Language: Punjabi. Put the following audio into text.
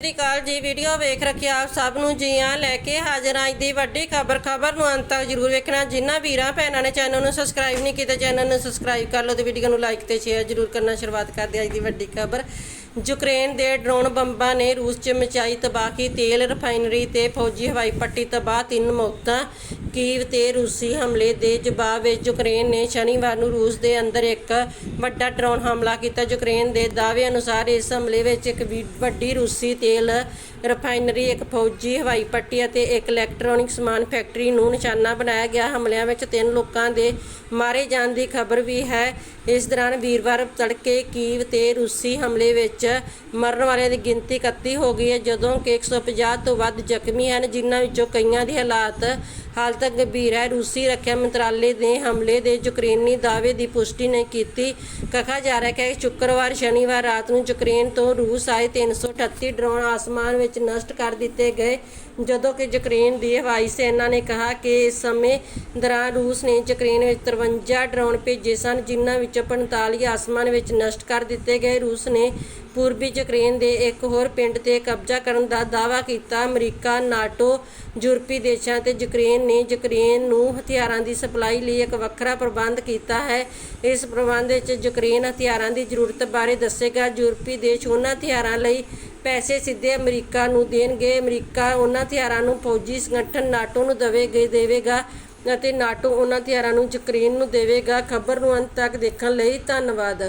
ਸਤਿ ਸ਼੍ਰੀ ਅਕਾਲ ਜੀ, ਵੀਡੀਓ ਵੇਖ ਰੱਖੇ ਆਪ ਸਭ ਨੂੰ ਜੀ ਆ ਲੈ ਕੇ ਹਾਜ਼ਰ ਅੱਜ ਦੀ ਵੱਡੀ ਖਬਰ। ਖਬਰ ਨੂੰ ਅੰਤ ਤੱਕ ਜਰੂਰ ਵੇਖਣਾ। ਜਿਨ੍ਹਾਂ ਵੀਰਾਂ ਭੈਣਾਂ ਨੇ ਚੈਨਲ ਨੂੰ ਸਬਸਕ੍ਰਾਈਬ ਨਹੀਂ ਕੀਤਾ ਚੈਨਲ ਨੂੰ ਸਬਸਕ੍ਰਾਈਬ ਕਰ ਲਓ ਤੇ ਵੀਡੀਓ ਨੂੰ ਲਾਈਕ ਤੇ ਸ਼ੇਅਰ ਜਰੂਰ ਕਰਨਾ। ਸ਼ੁਰੂਆਤ ਕਰਦੇ ਅੱਜ ਦੀ ਵੱਡੀ ਖਬਰ। ਯੂਕਰੇਨ ਦੇ ਡਰੋਨ ਬੰਬਾਂ ਨੇ ਰੂਸ 'ਚ ਮਚਾਈ ਤਬਾਹੀ ਤੇਲ ਰਿਫਾਈਨਰੀ ਤੇ ਫੌਜੀ ਹਵਾਈ ਪੱਟੀ ਤਬਾਹ। ਤਿੰਨ ਮੌਤਾਂ। ਕੀਵ ਤੇ ਰੂਸੀ ਹਮਲੇ ਦੇ ਜਵਾਬ ਵਿੱਚ ਯੂਕਰੇਨ ਨੇ ਸ਼ਨੀਵਾਰ ਨੂੰ ਰੂਸ ਦੇ ਅੰਦਰ ਇੱਕ ਵੱਡਾ ਡਰੋਨ ਹਮਲਾ ਕੀਤਾ। ਯੂਕਰੇਨ ਦੇ ਦਾਅਵੇ ਅਨੁਸਾਰ ਇਸ ਹਮਲੇ ਵਿੱਚ ਇੱਕ ਵੀ- ਵੱਡੀ ਰੂਸੀ ਤੇਲ ਰਿਫਾਈਨਰੀ ਇੱਕ ਫੌਜੀ ਹਵਾਈ ਪੱਟੀ ਅਤੇ ਇੱਕ ਇਲੈਕਟ੍ਰੋਨਿਕ ਸਮਾਨ ਫੈਕਟਰੀ ਨੂੰ ਨਿਸ਼ਾਨਾ ਬਣਾਇਆ ਗਿਆ। ਹਮਲਿਆਂ ਵਿੱਚ ਤਿੰਨ ਲੋਕਾਂ ਦੇ ਮਾਰੇ ਜਾਣ ਦੀ ਖਬਰ ਵੀ ਹੈ। ਇਸ ਦੌਰਾਨ ਵੀਰਵਾਰ ਤੜਕੇ ਕੀਵ ਤੇ ਰੂਸੀ ਹਮਲੇ ਵਿੱਚ ਮਰਨ ਵਾਲਿਆਂ ਦੀ ਗਿਣਤੀ 31 ਹੋ ਗਈ ਹੈ, ਜਦੋਂ ਕਿ 150 ਤੋਂ ਵੱਧ ਜ਼ਖਮੀ ਹਨ, ਜਿਨ੍ਹਾਂ ਵਿੱਚੋਂ ਕਈਆਂ ਦੀ ਹਾਲਾਤ ਹਾਲਤ ਗੰਭੀਰ ਹੈ। ਰੂਸੀ ਰੱਖਿਆ ਮੰਤਰਾਲੇ ਦੇ ਹਮਲੇ ਦੇ ਯੂਕਰੇਨੀ ਦਾਅਵੇ ਦੀ ਪੁਸ਼ਟੀ ਨਹੀਂ ਕੀਤੀ। ਕਹਾ ਜਾ ਰਿਹਾ ਹੈ ਕਿ ਸ਼ੁੱਕਰਵਾਰ ਸ਼ਨੀਵਾਰ ਰਾਤ ਨੂੰ ਯੂਕਰੇਨ ਤੋਂ ਰੂਸ ਆਏ 338 ਡਰੋਨ ਆਸਮਾਨ ਵਿੱਚ ਨਸ਼ਟ ਕਰ ਦਿੱਤੇ ਗਏ, ਜਦੋਂ ਕਿ ਯੂਕਰੇਨ ਦੀ ਹਵਾਈ ਸੈਨਾ ਨੇ ਕਿਹਾ ਕਿ ਇਸ ਸਮੇਂ ਦੌਰਾਨ ਰੂਸ ਨੇ ਯੂਕਰੇਨ ਵਿੱਚ 53 ਡਰੋਨ ਭੇਜੇ ਸਨ, ਜਿਨ੍ਹਾਂ ਵਿੱਚੋਂ 45 ਆਸਮਾਨ ਵਿੱਚ ਨਸ਼ਟ ਕਰ ਦਿੱਤੇ ਗਏ। ਰੂਸ ਨੇ ਪੂਰਬੀ ਯੂਕਰੇਨ ਦੇ ਇੱਕ ਹੋਰ ਪਿੰਡ ਤੇ ਕਬਜ਼ਾ ਕਰਨ ਦਾ ਦਾਅਵਾ ਕੀਤਾ। ਅਮਰੀਕਾ, ਨਾਟੋ, ਯੂਰਪੀ ਦੇਸ਼ਾਂ ਤੇ ਯੂਕਰੇਨ ਨੇ ਯੂਕਰੇਨ ਨੂੰ ਹਥਿਆਰਾਂ ਦੀ ਸਪਲਾਈ ਲਈ ਇੱਕ ਵੱਖਰਾ ਪ੍ਰਬੰਧ ਕੀਤਾ ਹੈ। ਇਸ ਪ੍ਰਬੰਧ ਵਿੱਚ ਯੂਕਰੇਨ ਹਥਿਆਰਾਂ ਦੀ ਜ਼ਰੂਰਤ ਬਾਰੇ ਦੱਸੇਗਾ। ਯੂਰਪੀ ਦੇਸ਼ ਉਹਨਾਂ ਹਥਿਆਰਾਂ ਲਈ ਪੈਸੇ ਸਿੱਧੇ ਅਮਰੀਕਾ ਨੂੰ ਦੇਣਗੇ। ਅਮਰੀਕਾ ਉਹਨਾਂ ਹਥਿਆਰਾਂ ਨੂੰ ਫੌਜੀ ਸੰਗਠਨ ਨਾਟੋ ਨੂੰ ਦੇਵੇਗੇ ਦੇਵੇਗਾ ਅਤੇ ਨਾਟੋ ਉਹਨਾਂ ਹਥਿਆਰਾਂ ਨੂੰ ਯੂਕਰੇਨ ਨੂੰ ਦੇਵੇਗਾ। ਖਬਰ ਨੂੰ ਅੰਤ ਤੱਕ ਦੇਖਣ ਲਈ ਧੰਨਵਾਦ।